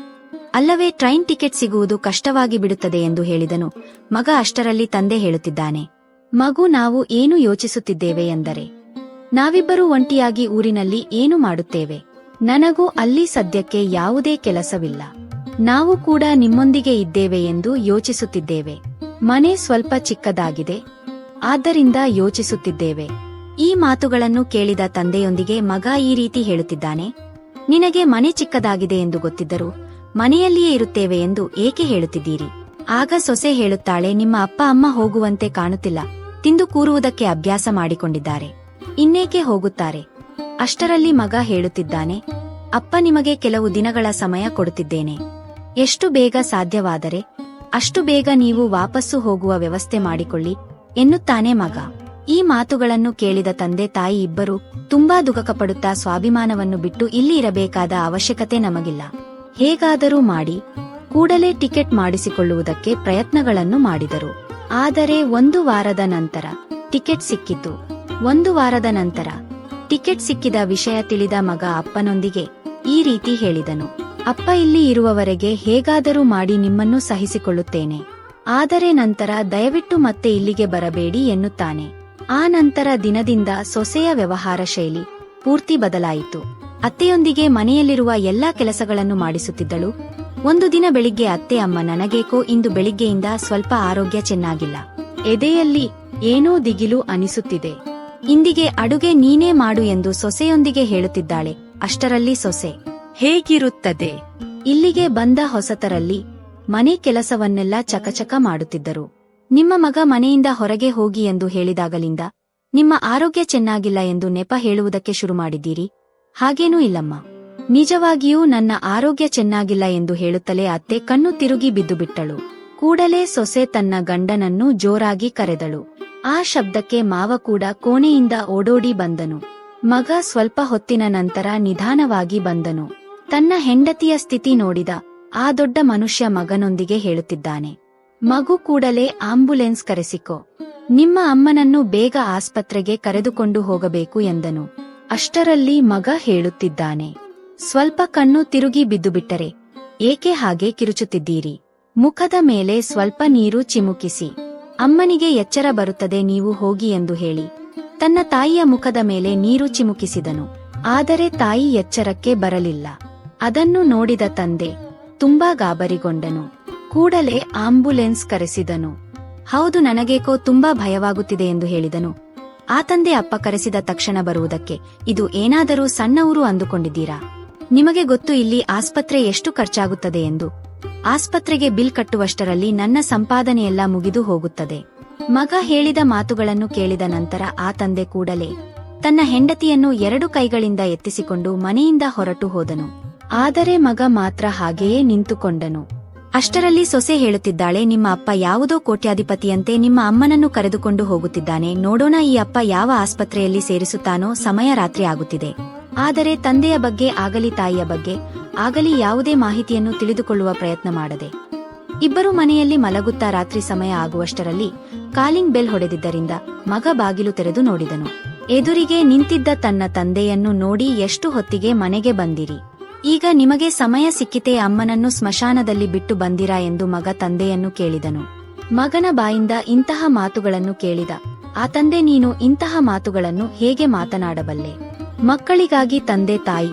ಅಲ್ಲವೇ, ಟ್ರೈನ್ ಟಿಕೆಟ್ ಸಿಗುವುದು ಕಷ್ಟವಾಗಿ ಬಿಡುತ್ತದೆ ಎಂದು ಹೇಳಿದನು. ಮಗ ಅಷ್ಟರಲ್ಲಿ ತಂದೆ ಹೇಳುತ್ತಿದ್ದಾನೆ, ಮಗು, ನಾವು ಏನು ಯೋಚಿಸುತ್ತಿದ್ದೇವೆ ಎಂದರೆ, ನಾವಿಬ್ಬರೂ ಒಂಟಿಯಾಗಿ ಊರಿನಲ್ಲಿ ಏನು ಮಾಡುತ್ತೇವೆ? ನನಗೂ ಅಲ್ಲಿ ಸದ್ಯಕ್ಕೆ ಯಾವುದೇ ಕೆಲಸವಿಲ್ಲ. ನಾವು ಕೂಡ ನಿಮ್ಮೊಂದಿಗೆ ಇದ್ದೇವೆ ಎಂದು ಯೋಚಿಸುತ್ತಿದ್ದೇವೆ. ಮನೆ ಸ್ವಲ್ಪ ಚಿಕ್ಕದಾಗಿದೆ. ಆದ್ದರಿಂದ ಯೋಚಿಸುತ್ತಿದ್ದೇವೆ. ಈ ಮಾತುಗಳನ್ನು ಕೇಳಿದ ತಂದೆಯೊಂದಿಗೆ ಮಗ ಈ ರೀತಿ ಹೇಳುತ್ತಿದ್ದಾನೆ. ನಿನಗೆ ಮನೆ ಚಿಕ್ಕದಾಗಿದೆ ಎಂದು ಗೊತ್ತಿದ್ದರೂ ಮನೆಯಲ್ಲಿಯೇ ಇರುತ್ತೇವೆ ಎಂದು ಏಕೆ ಹೇಳುತ್ತಿದ್ದೀರಿ? ಆಗ ಸೊಸೆ ಹೇಳುತ್ತಾಳೆ, ನಿಮ್ಮ ಅಪ್ಪ ಅಮ್ಮ ಹೋಗುವಂತೆ ಕಾಣುತ್ತಿಲ್ಲ. ತಿಂದು ಕೂರುವುದಕ್ಕೆ ಅಭ್ಯಾಸ ಮಾಡಿಕೊಂಡಿದ್ದಾರೆ. ಇನ್ನೇಕೆ ಹೋಗುತ್ತಾರೆ? ಅಷ್ಟರಲ್ಲಿ ಮಗ ಹೇಳುತ್ತಿದ್ದಾನೆ, ಅಪ್ಪ ನಿಮಗೆ ಕೆಲವು ದಿನಗಳ ಸಮಯ ಕೊಡುತ್ತಿದ್ದೇನೆ. ಎಷ್ಟು ಬೇಗ ಸಾಧ್ಯವಾದರೆ, ಅಷ್ಟು ಬೇಗ ನೀವು ವಾಪಸ್ಸು ಹೋಗುವ ವ್ಯವಸ್ಥೆ ಮಾಡಿಕೊಳ್ಳಿ, ಎನ್ನುತ್ತಾನೆ ಮಗ. ಈ ಮಾತುಗಳನ್ನು ಕೇಳಿದ ತಂದೆ ತಾಯಿ ಇಬ್ಬರು ತುಂಬಾ ದುಃಖಪಡುತ್ತಾ ಸ್ವಾಭಿಮಾನವನ್ನು ಬಿಟ್ಟು ಇಲ್ಲಿ ಇರಬೇಕಾದ ಅವಶ್ಯಕತೆ ನಮಗಿಲ್ಲ. ಹೇಗಾದರೂ ಮಾಡಿ, ಕೂಡಲೇ ಟಿಕೆಟ್ ಮಾಡಿಸಿಕೊಳ್ಳುವುದಕ್ಕೆ ಪ್ರಯತ್ನಗಳನ್ನು ಮಾಡಿದರು. ಆದರೆ ಒಂದು ವಾರದ ನಂತರ ಟಿಕೆಟ್ ಸಿಕ್ಕಿತು. ಒಂದು ವಾರದ ನಂತರ ಟಿಕೆಟ್ ಸಿಕ್ಕಿದ ವಿಷಯ ತಿಳಿದ ಮಗ ಅಪ್ಪನೊಂದಿಗೆ ಈ ರೀತಿ ಹೇಳಿದನು. ಅಪ್ಪ ಇಲ್ಲಿ ಇರುವವರೆಗೆ ಹೇಗಾದರೂ ಮಾಡಿ ನಿಮ್ಮನ್ನು ಸಹಿಸಿಕೊಳ್ಳುತ್ತೇನೆ. ಆದರೆ ನಂತರ ದಯವಿಟ್ಟು ಮತ್ತೆ ಇಲ್ಲಿಗೆ ಬರಬೇಡಿ ಎನ್ನುತ್ತಾನೆ. ಆ ನಂತರ ದಿನದಿಂದ ಸೊಸೆಯ ವ್ಯವಹಾರ ಶೈಲಿ ಪೂರ್ತಿ ಬದಲಾಯಿತು. ಅತ್ತೆಯೊಂದಿಗೆ ಮನೆಯಲ್ಲಿರುವ ಎಲ್ಲಾ ಕೆಲಸಗಳನ್ನು ಮಾಡಿಸುತ್ತಿದ್ದಳು. ಒಂದು ದಿನ ಬೆಳಿಗ್ಗೆ ಅತ್ತೆ ಅಮ್ಮ ನನಗೇಕೋ ಇಂದು ಬೆಳಿಗ್ಗೆಯಿಂದ ಸ್ವಲ್ಪ ಆರೋಗ್ಯ ಚೆನ್ನಾಗಿಲ್ಲ. ಎದೆಯಲ್ಲಿ ಏನೋ ದಿಗಿಲು ಅನಿಸುತ್ತಿದೆ. ಇಂದಿಗೆ ಅಡುಗೆ ನೀನೇ ಮಾಡು ಎಂದು ಸೊಸೆಯೊಂದಿಗೆ ಹೇಳುತ್ತಿದ್ದಾಳೆ. ಅಷ್ಟರಲ್ಲಿ ಸೊಸೆ, ಹೇಗಿರುತ್ತದೆ? ಇಲ್ಲಿಗೆ ಬಂದ ಹೊಸತರಲ್ಲಿ ಮನೆ ಕೆಲಸವನ್ನೆಲ್ಲ ಚಕಚಕ ಮಾಡುತ್ತಿದ್ದರು. ನಿಮ್ಮ ಮಗ ಮನೆಯಿಂದ ಹೊರಗೆ ಹೋಗಿ ಎಂದು ಹೇಳಿದಾಗಲಿಂದ ನಿಮ್ಮ ಆರೋಗ್ಯ ಚೆನ್ನಾಗಿಲ್ಲ ಎಂದು ನೆಪ ಹೇಳುವುದಕ್ಕೆ ಶುರು ಮಾಡಿದ್ದೀರಿ? ಹಾಗೇನೂ ಇಲ್ಲಮ್ಮ. ನಿಜವಾಗಿಯೂ ನನ್ನ ಆರೋಗ್ಯ ಚೆನ್ನಾಗಿಲ್ಲ ಎಂದು ಹೇಳುತ್ತಲೇ ಅತ್ತೆ ಕಣ್ಣು ತಿರುಗಿ ಬಿದ್ದುಬಿಟ್ಟಳು. ಕೂಡಲೇ ಸೊಸೆ ತನ್ನ ಗಂಡನನ್ನು ಜೋರಾಗಿ ಕರೆದಳು. ಆ ಶಬ್ದಕ್ಕೆ ಮಾವ ಕೂಡ ಕೋಣೆಯಿಂದ ಓಡೋಡಿ ಬಂದನು. ಮಗ ಸ್ವಲ್ಪ ಹೊತ್ತಿನ ನಂತರ ನಿಧಾನವಾಗಿ ಬಂದನು. ತನ್ನ ಹೆಂಡತಿಯ ಸ್ಥಿತಿ ನೋಡಿದ ಆ ದೊಡ್ಡ ಮನುಷ್ಯ ಮಗನೊಂದಿಗೆ ಹೇಳುತ್ತಿದ್ದಾನೆ. ಮಗು ಕೂಡಲೇ ಆಂಬುಲೆನ್ಸ್ ಕರೆಸಿಕೊ. ನಿಮ್ಮ ಅಮ್ಮನನ್ನು ಬೇಗ ಆಸ್ಪತ್ರೆಗೆ ಕರೆದುಕೊಂಡು ಹೋಗಬೇಕು ಎಂದನು. ಅಷ್ಟರಲ್ಲಿ ಮಗ ಹೇಳುತ್ತಿದ್ದಾನೆ. ಸ್ವಲ್ಪ ಕಣ್ಣು ತಿರುಗಿ ಬಿದ್ದುಬಿಟ್ಟರೆ, ಏಕೆ ಹಾಗೆ ಕಿರುಚುತ್ತಿದ್ದೀರಿ? ಮುಖದ ಮೇಲೆ ಸ್ವಲ್ಪ ನೀರು ಚಿಮುಕಿಸಿ. ಅಮ್ಮನಿಗೆ ಎಚ್ಚರ ಬರುತ್ತದೆ ನೀವು ಹೋಗಿ ಎಂದು ಹೇಳಿ. ತನ್ನ ತಾಯಿಯ ಮುಖದ ಮೇಲೆ ನೀರು ಚಿಮುಕಿಸಿದನು. ಆದರೆ ತಾಯಿ ಎಚ್ಚರಕ್ಕೆ ಬರಲಿಲ್ಲ. ಅದನ್ನು ನೋಡಿದ ತಂದೆ ತುಂಬಾ ಗಾಬರಿಗೊಂಡನು. ಕೂಡಲೇ ಆಂಬುಲೆನ್ಸ್ ಕರೆಸಿದನು. ಹೌದು ನನಗೇಕೋ ತುಂಬಾ ಭಯವಾಗುತ್ತಿದೆ ಎಂದು ಹೇಳಿದನು. ಆ ತಂದೆ ಅಪ್ಪ ಕರೆಸಿದ ತಕ್ಷಣ ಬರುವುದಕ್ಕೆ, ಇದು ಏನಾದರೂ ಸಣ್ಣ ಊರು ಅಂದುಕೊಂಡಿದ್ದೀರಾ? ನಿಮಗೆ ಗೊತ್ತು ಇಲ್ಲಿ ಆಸ್ಪತ್ರೆ ಎಷ್ಟು ಖರ್ಚಾಗುತ್ತದೆ ಎಂದು. ಆಸ್ಪತ್ರೆಗೆ ಬಿಲ್ ಕಟ್ಟುವಷ್ಟರಲ್ಲಿ ನನ್ನ ಸಂಪಾದನೆಯೆಲ್ಲ ಮುಗಿದು ಹೋಗುತ್ತದೆ. ಮಗ ಹೇಳಿದ ಮಾತುಗಳನ್ನು ಕೇಳಿದ ನಂತರ ಆ ತಂದೆ ಕೂಡಲೇ ತನ್ನ ಹೆಂಡತಿಯನ್ನು ಎರಡು ಕೈಗಳಿಂದ ಎತ್ತಿಸಿಕೊಂಡು ಮನೆಯಿಂದ ಹೊರಟು ಹೋದನು. ಆದರೆ ಮಗ ಮಾತ್ರ ಹಾಗೆಯೇ ನಿಂತುಕೊಂಡನು. ಅಷ್ಟರಲ್ಲಿ ಸೊಸೆ ಹೇಳುತ್ತಿದ್ದಾಳೆ, ನಿಮ್ಮ ಅಪ್ಪ ಯಾವುದೋ ಕೋಟ್ಯಾಧಿಪತಿಯಂತೆ ನಿಮ್ಮ ಅಮ್ಮನನ್ನು ಕರೆದುಕೊಂಡು ಹೋಗುತ್ತಿದ್ದಾನೆ, ನೋಡೋಣ ಈ ಅಪ್ಪ ಯಾವ ಆಸ್ಪತ್ರೆಯಲ್ಲಿ ಸೇರಿಸುತ್ತಾನೋ, ಸಮಯ ರಾತ್ರಿ ಆಗುತ್ತಿದೆ. ಆದರೆ ತಂದೆಯ ಬಗ್ಗೆ, ಆಗಲಿ ತಾಯಿಯ ಬಗ್ಗೆ, ಆಗಲಿ ಯಾವುದೇ ಮಾಹಿತಿಯನ್ನು ತಿಳಿದುಕೊಳ್ಳುವ ಪ್ರಯತ್ನ ಮಾಡದೆ. ಇಬ್ಬರು ಮನೆಯಲ್ಲಿ ಮಲಗುತ್ತಾ ರಾತ್ರಿ ಸಮಯ ಆಗುವಷ್ಟರಲ್ಲಿ ಕಾಲಿಂಗ್ ಬೆಲ್ ಹೊಡೆದಿದ್ದರಿಂದ ಮಗ ಬಾಗಿಲು ತೆರೆದು ನೋಡಿದನು. ಎದುರಿಗೆ ನಿಂತಿದ್ದ ತನ್ನ ತಂದೆಯನ್ನು ನೋಡಿ ಎಷ್ಟು ಹೊತ್ತಿಗೆ ಮನೆಗೆ ಬಂದಿರಿ. ಈಗ ನಿಮಗೆ ಸಮಯ ಸಿಕ್ಕಿತೆ ಅಮ್ಮನನ್ನು ಸ್ಮಶಾನದಲ್ಲಿ ಬಿಟ್ಟು ಬಂದಿರಾ ಎಂದು ಮಗ ತಂದೆಯನ್ನು ಕೇಳಿದನು. ಮಗನ ಬಾಯಿಂದ ಇಂತಹ ಮಾತುಗಳನ್ನು ಕೇಳಿದ, ಆ ತಂದೆ ನೀನು ಇಂತಹ ಮಾತುಗಳನ್ನು ಹೇಗೆ ಮಾತನಾಡಬಲ್ಲೆ? ಮಕ್ಕಳಿಗಾಗಿ ತಂದೆ ತಾಯಿ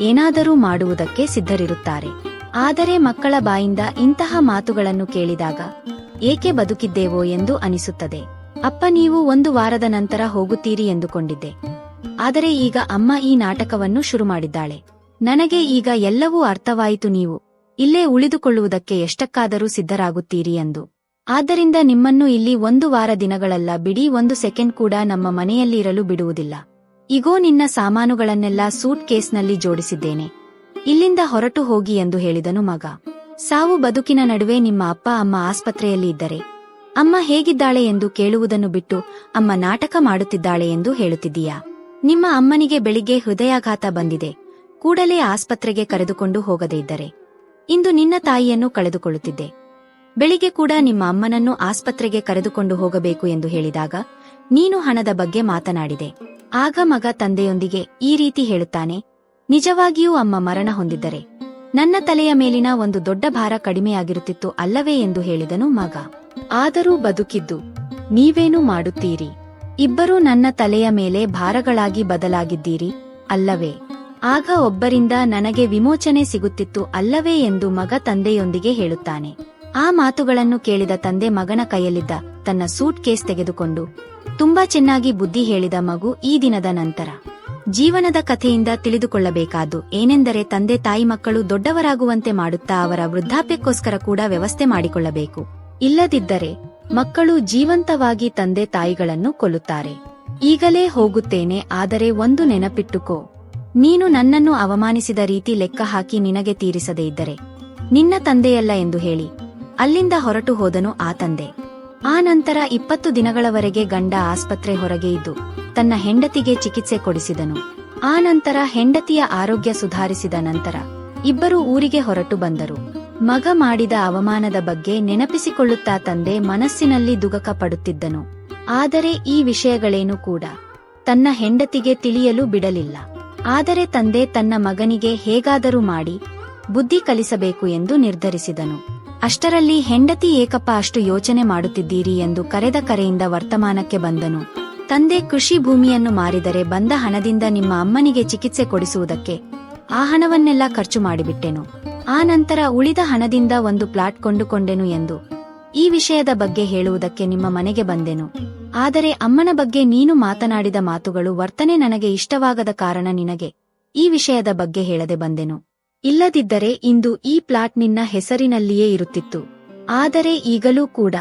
ಏನಾದರೂ ಮಾಡುವುದಕ್ಕೆ ಸಿದ್ಧರಿರುತ್ತಾರೆ. ಆದರೆ ಮಕ್ಕಳ ಬಾಯಿಂದ ಇಂತಹ ಮಾತುಗಳನ್ನು ಕೇಳಿದಾಗ ಏಕೆ ಬದುಕಿದ್ದೇವೋ ಎಂದು ಅನಿಸುತ್ತದೆ. ಅಪ್ಪ, ನೀವು ಒಂದು ವಾರದ ನಂತರ ಹೋಗುತ್ತೀರಿ ಎಂದುಕೊಂಡಿದ್ದೆ. ಆದರೆ ಈಗ ಅಮ್ಮ ಈ ನಾಟಕವನ್ನು ಶುರು ಮಾಡಿದ್ದಾಳೆ. ನನಗೆ ಈಗ ಎಲ್ಲವೂ ಅರ್ಥವಾಯಿತು ನೀವು. ಇಲ್ಲೇ ಉಳಿದುಕೊಳ್ಳುವುದಕ್ಕೆ ಎಷ್ಟಕ್ಕಾದರೂ ಸಿದ್ಧರಾಗುತ್ತೀರಿ ಎಂದು. ಆದ್ದರಿಂದ ನಿಮ್ಮನ್ನು ಇಲ್ಲಿ ಒಂದು ವಾರ ದಿನಗಳಲ್ಲ ಬಿಡಿ, ಒಂದು ಸೆಕೆಂಡ್ ಕೂಡ ನಮ್ಮ ಮನೆಯಲ್ಲಿ ಇರಲು ಬಿಡುವುದಿಲ್ಲ. ಇಗೋ ನಿನ್ನ ಸಾಮಾನುಗಳನ್ನೆಲ್ಲ ಸೂಟ್ ಕೇಸ್ನಲ್ಲಿ ಜೋಡಿಸಿದ್ದೇನೆ. ಇಲ್ಲಿಂದ ಹೊರಟು ಹೋಗಿ ಎಂದು ಹೇಳಿದನು ಮಗ. ಸಾವು ಬದುಕಿನ ನಡುವೆ ನಿಮ್ಮ ಅಪ್ಪ ಅಮ್ಮ ಆಸ್ಪತ್ರೆಯಲ್ಲಿ ಇದ್ದರೆ. ಅಮ್ಮ ಹೇಗಿದ್ದಾಳೆ ಎಂದು ಕೇಳುವುದನ್ನು ಬಿಟ್ಟು ಅಮ್ಮ ನಾಟಕ ಮಾಡುತ್ತಿದ್ದಾಳೆ ಎಂದು ಹೇಳುತ್ತಿದ್ದೀಯಾ? ನಿಮ್ಮ ಅಮ್ಮನಿಗೆ ಬೆಳಿಗ್ಗೆ ಹೃದಯಾಘಾತ ಬಂದಿದೆ. ಕೂಡಲೇ ಆಸ್ಪತ್ರೆಗೆ ಕರೆದುಕೊಂಡು ಹೋಗದೇ ಇದ್ದರೆ. ಇಂದು ನಿನ್ನ ತಾಯಿಯನ್ನು ಕಳೆದುಕೊಳ್ಳುತ್ತಿದ್ದೆ. ಬೆಳಿಗ್ಗೆ ಕೂಡ ನಿಮ್ಮ ಅಮ್ಮನನ್ನು ಆಸ್ಪತ್ರೆಗೆ ಕರೆದುಕೊಂಡು ಹೋಗಬೇಕು ಎಂದು ಹೇಳಿದಾಗ ನೀನು ಹಣದ ಬಗ್ಗೆ ಮಾತನಾಡಿದೆ. ಆಗ ಮಗ ತಂದೆಯೊಂದಿಗೆ ಈ ರೀತಿ ಹೇಳುತ್ತಾನೆ, ನಿಜವಾಗಿಯೂ ಅಮ್ಮ ಮರಣ ಹೊಂದಿದ್ದರೆ, ನನ್ನ ತಲೆಯ ಮೇಲಿನ ಒಂದು ದೊಡ್ಡ ಭಾರ ಕಡಿಮೆಯಾಗಿರುತ್ತಿತ್ತು ಅಲ್ಲವೇ ಎಂದು ಹೇಳಿದನು ಮಗ. ಆದರೂ ಬದುಕಿದ್ದು, ನೀವೇನು ಮಾಡುತ್ತೀರಿ? ಇಬ್ಬರೂ ನನ್ನ ತಲೆಯ ಮೇಲೆ ಭಾರಗಳಾಗಿ ಬದಲಾಗಿದ್ದೀರಿ, ಅಲ್ಲವೇ? ಆಗ ಒಬ್ಬರಿಂದ ನನಗೆ ವಿಮೋಚನೆ ಸಿಗುತ್ತಿತ್ತು ಅಲ್ಲವೇ ಎಂದು ಮಗ ತಂದೆಯೊಂದಿಗೆ ಹೇಳುತ್ತಾನೆ. ಆ ಮಾತುಗಳನ್ನು ಕೇಳಿದ ತಂದೆ ಮಗನ ಕೈಯಲ್ಲಿದ್ದ ತನ್ನ ಸೂಟ್ ಕೇಸ್ ತೆಗೆದುಕೊಂಡು ತುಂಬಾ ಚೆನ್ನಾಗಿ ಬುದ್ಧಿ ಹೇಳಿದ ಮಗು ಈ ದಿನದ ನಂತರ. ಜೀವನದ ಕಥೆಯಿಂದ ತಿಳಿದುಕೊಳ್ಳಬೇಕಾದ್ದು ಏನೆಂದರೆ ತಂದೆ ತಾಯಿ ಮಕ್ಕಳು ದೊಡ್ಡವರಾಗುವಂತೆ ಮಾಡುತ್ತಾ ಅವರ ವೃದ್ಧಾಪ್ಯಕ್ಕೋಸ್ಕರ ಕೂಡ ವ್ಯವಸ್ಥೆ ಮಾಡಿಕೊಳ್ಳಬೇಕು. ಇಲ್ಲದಿದ್ದರೆ, ಮಕ್ಕಳು ಜೀವಂತವಾಗಿ ತಂದೆ ತಾಯಿಗಳನ್ನು ಕೊಲ್ಲುತ್ತಾರೆ. ಈಗಲೇ ಹೋಗುತ್ತೇನೆ, ಆದರೆ ಒಂದು ನೆನಪಿಟ್ಟುಕೋ. ನೀನು ನನ್ನನ್ನು ಅವಮಾನಿಸಿದ ರೀತಿ ಲೆಕ್ಕ ಹಾಕಿ ನಿನಗೆ ತೀರಿಸದೇ ಇದ್ದರೆ. ನಿನ್ನ ತಂದೆಯಲ್ಲ ಎಂದು ಹೇಳಿ. ಅಲ್ಲಿಂದ ಹೊರಟು ಹೋದನು ಆ ತಂದೆ. ಆ ನಂತರ ಇಪ್ಪತ್ತು ದಿನಗಳವರೆಗೆ ಗಂಡ ಆಸ್ಪತ್ರೆ ಹೊರಗೆ ಇದ್ದು ತನ್ನ ಹೆಂಡತಿಗೆ ಚಿಕಿತ್ಸೆ ಕೊಡಿಸಿದನು. ಆ ನಂತರ ಹೆಂಡತಿಯ ಆರೋಗ್ಯ ಸುಧಾರಿಸಿದ ನಂತರ ಇಬ್ಬರು ಊರಿಗೆ ಹೊರಟು ಬಂದರು. ಮಗ ಮಾಡಿದ ಅವಮಾನದ ಬಗ್ಗೆ ನೆನಪಿಸಿಕೊಳ್ಳುತ್ತಾ ತಂದೆ ಮನಸ್ಸಿನಲ್ಲಿ ದುಗಕ ಪಡುತ್ತಿದ್ದನು. ಆದರೆ ಈ ವಿಷಯಗಳೇನು ಕೂಡ ತನ್ನ ಹೆಂಡತಿಗೆ ತಿಳಿಯಲು ಬಿಡಲಿಲ್ಲ. ಆದರೆ ತಂದೆ ತನ್ನ ಮಗನಿಗೆ ಹೇಗಾದರೂ ಮಾಡಿ ಬುದ್ಧಿ ಕಲಿಸಬೇಕು ಎಂದು ನಿರ್ಧರಿಸಿದನು. ಅಷ್ಟರಲ್ಲಿ ಹೆಂಡತಿ ಏಕಪ್ಪ ಅಷ್ಟು ಯೋಚನೆ ಮಾಡುತ್ತಿದ್ದೀರಿ ಎಂದು ಕರೆದ ಕರೆಯಿಂದ ವರ್ತಮಾನಕ್ಕೆ ಬಂದನು. ತಂದೆ ಕೃಷಿ ಭೂಮಿಯನ್ನು ಮಾರಿದರೆ ಬಂದ ಹಣದಿಂದ ನಿಮ್ಮ ಅಮ್ಮನಿಗೆ ಚಿಕಿತ್ಸೆ ಕೊಡಿಸುವುದಕ್ಕೆ ಆ ಹಣವನ್ನೆಲ್ಲ ಖರ್ಚು ಮಾಡಿಬಿಟ್ಟೆನು. ಆ ನಂತರ ಉಳಿದ ಹಣದಿಂದ ಒಂದು ಪ್ಲಾಟ್ ಕೊಂಡುಕೊಂಡೆನು ಎಂದು ಈ ವಿಷಯದ ಬಗ್ಗೆ ಹೇಳುವುದಕ್ಕೆ ನಿಮ್ಮ ಮನೆಗೆ ಬಂದೆನು. ಆದರೆ ಅಮ್ಮನ ಬಗ್ಗೆ ನೀನು ಮಾತನಾಡಿದ ಮಾತುಗಳು ವರ್ತನೆ ನನಗೆ ಇಷ್ಟವಾಗದ ಕಾರಣ ನಿನಗೆ ಈ ವಿಷಯದ ಬಗ್ಗೆ ಹೇಳದೆ ಬಂದೆನು. ಇಲ್ಲದಿದ್ದರೆ ಇಂದು ಈ ಪ್ಲಾಟ್ ನಿನ್ನ ಹೆಸರಿನಲ್ಲಿಯೇ ಇರುತ್ತಿತ್ತು. ಆದರೆ ಈಗಲೂ ಕೂಡ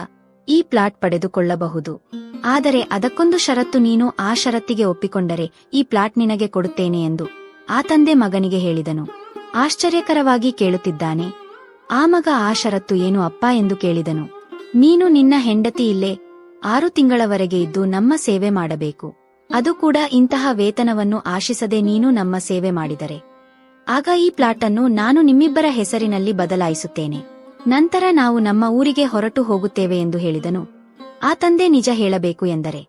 ಈ ಪ್ಲಾಟ್ ಪಡೆದುಕೊಳ್ಳಬಹುದು. ಆದರೆ ಅದಕ್ಕೊಂದು ಷರತ್ತು ನೀನು ಆ ಷರತ್ತಿಗೆ ಒಪ್ಪಿಕೊಂಡರೆ ಈ ಪ್ಲಾಟ್ ನಿನಗೆ ಕೊಡುತ್ತೇನೆ ಎಂದು ಆ ತಂದೆ ಮಗನಿಗೆ ಹೇಳಿದನು. ಆಶ್ಚರ್ಯಕರವಾಗಿ ಕೇಳುತ್ತಿದ್ದಾನೆ. ಆ ಮಗ ಆ ಷರತ್ತು ಏನು ಅಪ್ಪ ಎಂದು ಕೇಳಿದನು. ನೀನು ನಿನ್ನ ಹೆಂಡತಿ ಇಲ್ಲೇ ಆರು ತಿಂಗಳವರೆಗೆ ಇದ್ದು ನಮ್ಮ ಸೇವೆ ಮಾಡಬೇಕು. ಅದು ಕೂಡ ಇಂತಹ ವೇತನವನ್ನು ಆಶಿಸದೆ ನೀನು ನಮ್ಮ ಸೇವೆ ಮಾಡಿದರೆ. ಆಗ ಈ ಪ್ಲಾಟ್ ಅನ್ನು ನಾನು ನಿಮ್ಮಿಬ್ಬರ ಹೆಸರಿನಲ್ಲಿ ಬದಲಾಯಿಸುತ್ತೇನೆ. ನಂತರ ನಾವು ನಮ್ಮ ಊರಿಗೆ ಹೊರಟು ಹೋಗುತ್ತೇವೆ ಎಂದು ಹೇಳಿದನು. ಆ ತಂದೆ ನಿಜ ಹೇಳಬೇಕು ಎಂದರೆ,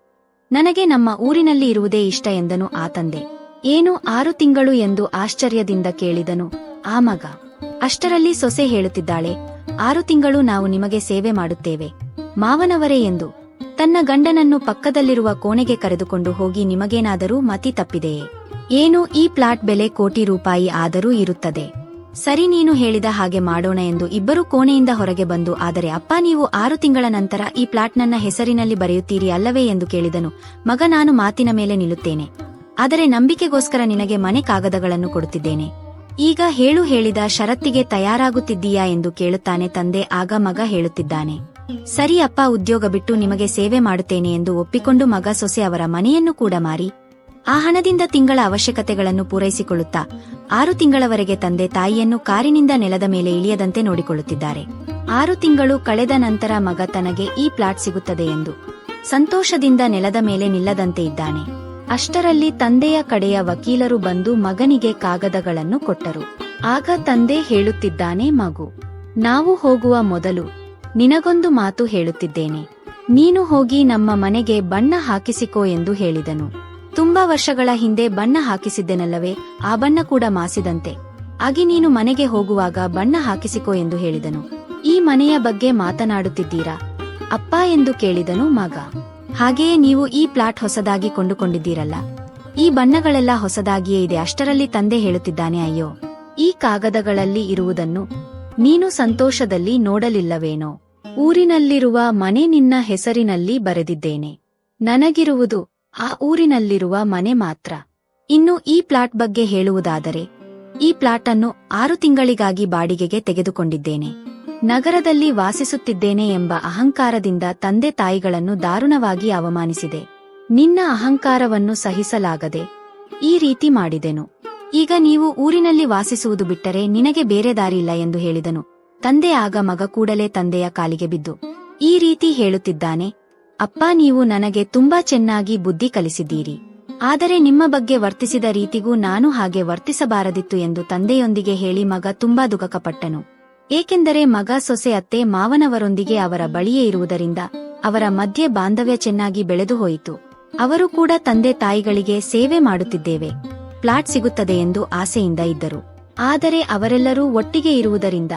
ನನಗೆ ನಮ್ಮ ಊರಿನಲ್ಲಿ ಇರುವುದೇ ಇಷ್ಟ ಎಂದನು ಆ ತಂದೆ. ಏನು ಆರು ತಿಂಗಳು ಎಂದು ಆಶ್ಚರ್ಯದಿಂದ ಕೇಳಿದನು. ಆ ಮಗ, ಅಷ್ಟರಲ್ಲಿ ಸೊಸೆ ಹೇಳುತ್ತಿದ್ದಾಳೆ, ಆರು ತಿಂಗಳು ನಾವು ನಿಮಗೆ ಸೇವೆ ಮಾಡುತ್ತೇವೆ. ಮಾವನವರೇ ಎಂದು, ತನ್ನ ಗಂಡನನ್ನು ಪಕ್ಕದಲ್ಲಿರುವ ಕೋಣೆಗೆ ಕರೆದುಕೊಂಡು ಹೋಗಿ ನಿಮಗೇನಾದರೂ ಮತಿ ತಪ್ಪಿದೆಯೇ? ಏನು ಈ ಪ್ಲಾಟ್ ಬೆಲೆ ಕೋಟಿ ರೂಪಾಯಿ ಆದರೂ ಇರುತ್ತದೆ. ಸರಿ ನೀನು ಹೇಳಿದ ಹಾಗೆ ಮಾಡೋಣ ಎಂದು ಇಬ್ಬರು ಕೋಣೆಯಿಂದ ಹೊರಗೆ ಬಂದು, ಆದರೆ ಅಪ್ಪ ನೀವು ಆರು ತಿಂಗಳ ನಂತರ ಈ ಪ್ಲಾಟ್ ನನ್ನ ಹೆಸರಿನಲ್ಲಿ ಬರೆಯುತ್ತೀರಿ ಅಲ್ಲವೇ ಎಂದು ಕೇಳಿದನು. ಮಗ ನಾನು ಮಾತಿನ ಮೇಲೆ ನಿಲ್ಲುತ್ತೇನೆ. ಆದರೆ ನಂಬಿಕೆಗೋಸ್ಕರ ನಿನಗೆ ಮನೆ ಕಾಗದಗಳನ್ನು ಕೊಡುತ್ತಿದ್ದೇನೆ. ಈಗ ಹೇಳು ಹೇಳಿದ ಷರತ್ತಿಗೆ ತಯಾರಾಗುತ್ತಿದ್ದೀಯಾ ಎಂದು ಕೇಳುತ್ತಾನೆ ತಂದೆ, ಆಗ ಮಗ ಹೇಳುತ್ತಿದ್ದಾನೆ. ಸರಿ ಅಪ್ಪ, ಉದ್ಯೋಗ ಬಿಟ್ಟು ನಿಮಗೆ ಸೇವೆ ಮಾಡುತ್ತೇನೆ ಎಂದು ಒಪ್ಪಿಕೊಂಡು ಮಗ ಸೊಸೆ ಅವರ ಮನೆಯನ್ನು ಕೂಡ ಮಾರಿ. ಆ ಹಣದಿಂದ ತಿಂಗಳ ಅವಶ್ಯಕತೆಗಳನ್ನು ಪೂರೈಸಿಕೊಳ್ಳುತ್ತಾ ಆರು ತಿಂಗಳವರೆಗೆ ತಂದೆ ತಾಯಿಯನ್ನು ಕಾರಿನಿಂದ ನೆಲದ ಮೇಲೆ ಇಳಿಯದಂತೆ ನೋಡಿಕೊಳ್ಳುತ್ತಿದ್ದಾರೆ. ಆರು ತಿಂಗಳು ಕಳೆದ ನಂತರ ಮಗ ತನಗೆ ಈ ಪ್ಲಾಟ್ ಸಿಗುತ್ತದೆ ಎಂದು ಸಂತೋಷದಿಂದ ನೆಲದ ಮೇಲೆ ನಿಲ್ಲದಂತೆ ಇದ್ದಾನೆ. ಅಷ್ಟರಲ್ಲಿ ತಂದೆಯ ಕಡೆಯ ವಕೀಲರು ಬಂದು ಮಗನಿಗೆ ಕಾಗದಗಳನ್ನು ಕೊಟ್ಟರು. ಆಗ ತಂದೆ ಹೇಳುತ್ತಿದ್ದಾನೆ, ಮಗು, ನಾವು ಹೋಗುವ ಮೊದಲು ನಿನಗೊಂದು ಮಾತು ಹೇಳುತ್ತಿದ್ದೇನೆ. ನೀನು ಹೋಗಿ ನಮ್ಮ ಮನೆಗೆ ಬಣ್ಣ ಹಾಕಿಸಿಕೋ ಎಂದು ಹೇಳಿದನು. ತುಂಬಾ ವರ್ಷಗಳ ಹಿಂದೆ ಬಣ್ಣ ಹಾಕಿಸಿದ್ದೆನಲ್ಲವೇ, ಆ ಬಣ್ಣ ಕೂಡ ಮಾಸಿದಂತೆ. ಆಗಿ ನೀನು ಮನೆಗೆ ಹೋಗುವಾಗ ಬಣ್ಣ ಹಾಕಿಸಿಕೋ ಎಂದು ಹೇಳಿದನು. ಈ ಮನೆಯ ಬಗ್ಗೆ ಮಾತನಾಡುತ್ತಿದ್ದೀರಾ? ಅಪ್ಪ ಎಂದು ಕೇಳಿದನು ಮಗ. ಹಾಗೆಯೇ ನೀವು ಈ ಪ್ಲಾಟ್ ಹೊಸದಾಗಿ ಕೊಂಡುಕೊಂಡಿದ್ದೀರಲ್ಲ. ಈ ಬಣ್ಣಗಳೆಲ್ಲ ಹೊಸದಾಗಿಯೇ ಇದೆ, ಅಷ್ಟರಲ್ಲಿ ತಂದೆ ಹೇಳುತ್ತಿದ್ದಾನೆ, ಅಯ್ಯೋ. ಈ ಕಾಗದಗಳಲ್ಲಿ ಇರುವುದನ್ನು ನೀನು ಸಂತೋಷದಲ್ಲಿ ನೋಡಲಿಲ್ಲವೇನೋ? ಊರಿನಲ್ಲಿರುವ ಮನೆ ನಿನ್ನ ಹೆಸರಿನಲ್ಲಿ ಬರೆದಿದ್ದೇನೆ. ನನಗಿರುವುದು ಆ ಊರಿನಲ್ಲಿರುವ ಮನೆ ಮಾತ್ರ. ಇನ್ನು ಈ ಪ್ಲಾಟ್ ಬಗ್ಗೆ ಹೇಳುವುದಾದರೆ, ಈ ಪ್ಲಾಟ್ ಅನ್ನು ಆರು ತಿಂಗಳಿಗಾಗಿ ಬಾಡಿಗೆಗೆ ತೆಗೆದುಕೊಂಡಿದ್ದೇನೆ. ನಗರದಲ್ಲಿ ವಾಸಿಸುತ್ತಿದ್ದೇನೆ ಎಂಬ ಅಹಂಕಾರದಿಂದ ತಂದೆ ತಾಯಿಗಳನ್ನು ದಾರುಣವಾಗಿ ಅವಮಾನಿಸಿದೆ. ನಿನ್ನ ಅಹಂಕಾರವನ್ನು ಸಹಿಸಲಾಗದೆ ಈ ರೀತಿ ಮಾಡಿದೆನು. ಈಗ ನೀವು ಊರಿನಲ್ಲಿ ವಾಸಿಸುವುದು ಬಿಟ್ಟರೆ ನಿನಗೆ ಬೇರೆ ದಾರಿಯಿಲ್ಲ ಎಂದು ಹೇಳಿದನು. ತಂದೆ ಆಗ ಮಗ ಕೂಡಲೇ ತಂದೆಯ ಕಾಲಿಗೆ ಬಿದ್ದು, ಈ ರೀತಿ ಹೇಳುತ್ತಿದ್ದಾನೆ ಅಪ್ಪ ನೀವು ನನಗೆ ತುಂಬಾ ಚೆನ್ನಾಗಿ ಬುದ್ಧಿ ಕಲಿಸಿದ್ದೀರಿ. ಆದರೆ ನಿಮ್ಮ ಬಗ್ಗೆ ವರ್ತಿಸಿದ ರೀತಿಗೂ ನಾನು ಹಾಗೆ ವರ್ತಿಸಬಾರದಿತ್ತು ಎಂದು ತಂದೆಯೊಂದಿಗೆ ಹೇಳಿ ಮಗ ತುಂಬಾ ದುಃಖಪಟ್ಟನು. ಏಕೆಂದರೆ ಮಗ ಸೊಸೆ ಅತ್ತೆ ಮಾವನವರೊಂದಿಗೆ ಅವರ ಬಳಿಯೇ ಇರುವುದರಿಂದ ಅವರ ಮಧ್ಯೆ ಬಾಂಧವ್ಯ ಚೆನ್ನಾಗಿ ಬೆಳೆದು ಹೋಯಿತು. ಅವರು ಕೂಡ ತಂದೆ ತಾಯಿಗಳಿಗೆ ಸೇವೆ ಮಾಡುತ್ತಿದ್ದೇವೆ. ಪ್ಲಾಟ್ ಸಿಗುತ್ತದೆ ಎಂದು ಆಸೆಯಿಂದ ಇದ್ದರು. ಆದರೆ ಅವರೆಲ್ಲರೂ ಒಟ್ಟಿಗೆ ಇರುವುದರಿಂದ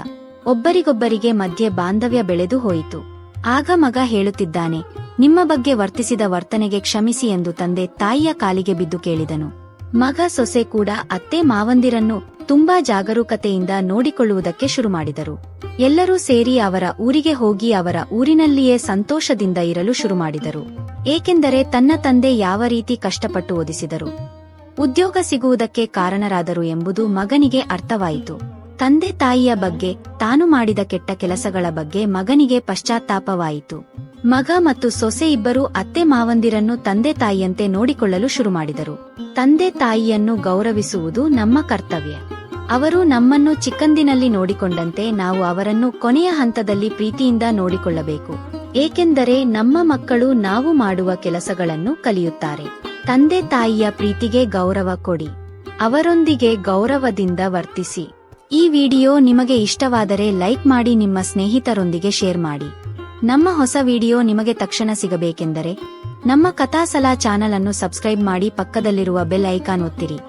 ಒಬ್ಬರಿಗೊಬ್ಬರಿಗೆ ಮಧ್ಯೆ ಬಾಂಧವ್ಯ ಬೆಳೆದು ಹೋಯಿತು. ಆಗ ಮಗ ಹೇಳುತ್ತಿದ್ದಾನೆ, ನಿಮ್ಮ ಬಗ್ಗೆ ವರ್ತಿಸಿದ ವರ್ತನೆಗೆ ಕ್ಷಮಿಸಿ ಎಂದು ತಂದೆ ತಾಯಿಯ ಕಾಲಿಗೆ ಬಿದ್ದು ಕೇಳಿದನು. ಮಗ ಸೊಸೆ ಕೂಡ ಅತ್ತೆ ಮಾವಂದಿರನ್ನು ತುಂಬಾ ಜಾಗರೂಕತೆಯಿಂದ ನೋಡಿಕೊಳ್ಳುವುದಕ್ಕೆ ಶುರು ಮಾಡಿದರು ಎಲ್ಲರೂ ಸೇರಿ ಅವರ ಊರಿಗೆ ಹೋಗಿ ಅವರ ಊರಿನಲ್ಲಿಯೇ ಸಂತೋಷದಿಂದ ಇರಲು ಶುರು ಮಾಡಿದರು ಏಕೆಂದರೆ ತನ್ನ ತಂದೆ ಯಾವ ರೀತಿ ಕಷ್ಟಪಟ್ಟು ಓದಿಸಿದರು, ಉದ್ಯೋಗ ಸಿಗುವುದಕ್ಕೆ ಕಾರಣರಾದರು ಎಂಬುದು ಮಗನಿಗೆ ಅರ್ಥವಾಯಿತು. ತಂದೆ ತಾಯಿಯ ಬಗ್ಗೆ, ತಾನು ಮಾಡಿದ ಕೆಟ್ಟ ಕೆಲಸಗಳ ಬಗ್ಗೆ ಮಗನಿಗೆ ಪಶ್ಚಾತ್ತಾಪವಾಯಿತು. ಮಗ ಮತ್ತು ಸೊಸೆ ಇಬ್ಬರು ಅತ್ತೆ ಮಾವಂದಿರನ್ನು ತಂದೆ ತಾಯಿಯಂತೆ ನೋಡಿಕೊಳ್ಳಲು ಶುರು ಮಾಡಿದರು ತಂದೆ ತಾಯಿಯನ್ನು ಗೌರವಿಸುವುದು ನಮ್ಮ ಕರ್ತವ್ಯ. ಅವರು ನಮ್ಮನ್ನು ಚಿಕ್ಕಂದಿನಲ್ಲಿ ನೋಡಿಕೊಂಡಂತೆ ನಾವು ಅವರನ್ನು ಕೊನೆಯ ಹಂತದಲ್ಲಿ ಪ್ರೀತಿಯಿಂದ ನೋಡಿಕೊಳ್ಳಬೇಕು. ಏಕೆಂದರೆ ನಮ್ಮ ಮಕ್ಕಳು ನಾವು ಮಾಡುವ ಕೆಲಸಗಳನ್ನು ಕಲಿಯುತ್ತಾರೆ. ತಂದೆ ತಾಯಿಯ ಪ್ರೀತಿಗೆ ಗೌರವ ಕೊಡಿ. ಅವರೊಂದಿಗೆ ಗೌರವದಿಂದ ವರ್ತಿಸಿ. ಈ ವಿಡಿಯೋ ನಿಮಗೆ ಇಷ್ಟವಾದರೆ ಲೈಕ್ ಮಾಡಿ ನಿಮ್ಮ ಸ್ನೇಹಿತರೊಂದಿಗೆ ಶೇರ್ ಮಾಡಿ. ನಮ್ಮ ಹೊಸ ವಿಡಿಯೋ ನಿಮಗೆ ತಕ್ಷಣ ಸಿಗಬೇಕೆಂದರೆ, ನಮ್ಮ ಕಥಾಸಲಾ ಚಾನಲ್ ಅನ್ನು ಸಬ್ಸ್ಕ್ರೈಬ್ ಮಾಡಿ ಪಕ್ಕದಲ್ಲಿರುವ ಬೆಲ್ ಐಕಾನ್ ಒತ್ತಿರಿ.